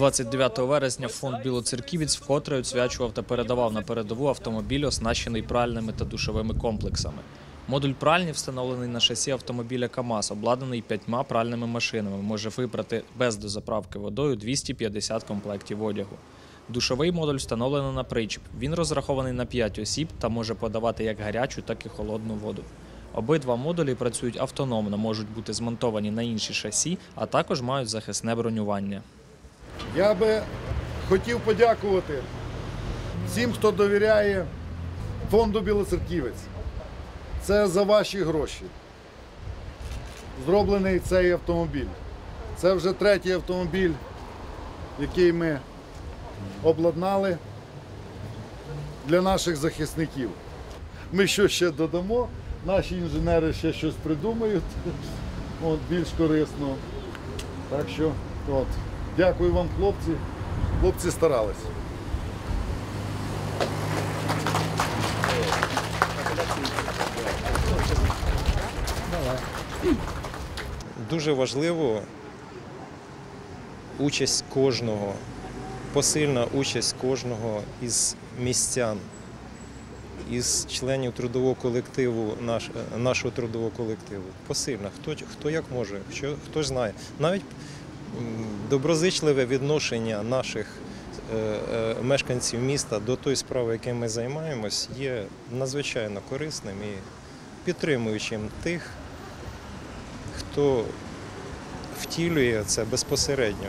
29 вересня фонд Білоцерківець вкотре відсвячував та передавав на передову автомобіль, оснащений пральними та душовими комплексами. Модуль пральні встановлений на шасі автомобіля КАМАЗ, обладнаний п'ятьма пральними машинами. Може випрати без дозаправки водою 250 комплектів одягу. Душовий модуль встановлено на причіп. Він розрахований на 5 осіб та може подавати як гарячу, так і холодну воду. Обидва модулі працюють автономно, можуть бути змонтовані на інші шасі, а також мають захисне бронювання. Я би хотів подякувати всім, хто довіряє фонду Білоцерківець. Це за ваші гроші. Зроблений цей автомобіль. Це вже третій автомобіль, який ми обладнали для наших захисників. Ми що ще додамо, наші інженери ще щось придумають, от, більш корисно. Так що, от, дякую вам, хлопці. Хлопці старались. Дуже важливо участь кожного, посильна участь кожного із містян, із членів трудового колективу, наш, нашого трудового колективу. Посильна. Хто, хто як може, що, хто знає. Навіть доброзичливе відношення наших е, е, мешканців міста до тої справи, якою ми займаємось, є надзвичайно корисним і підтримуючим тих, хто втілює це безпосередньо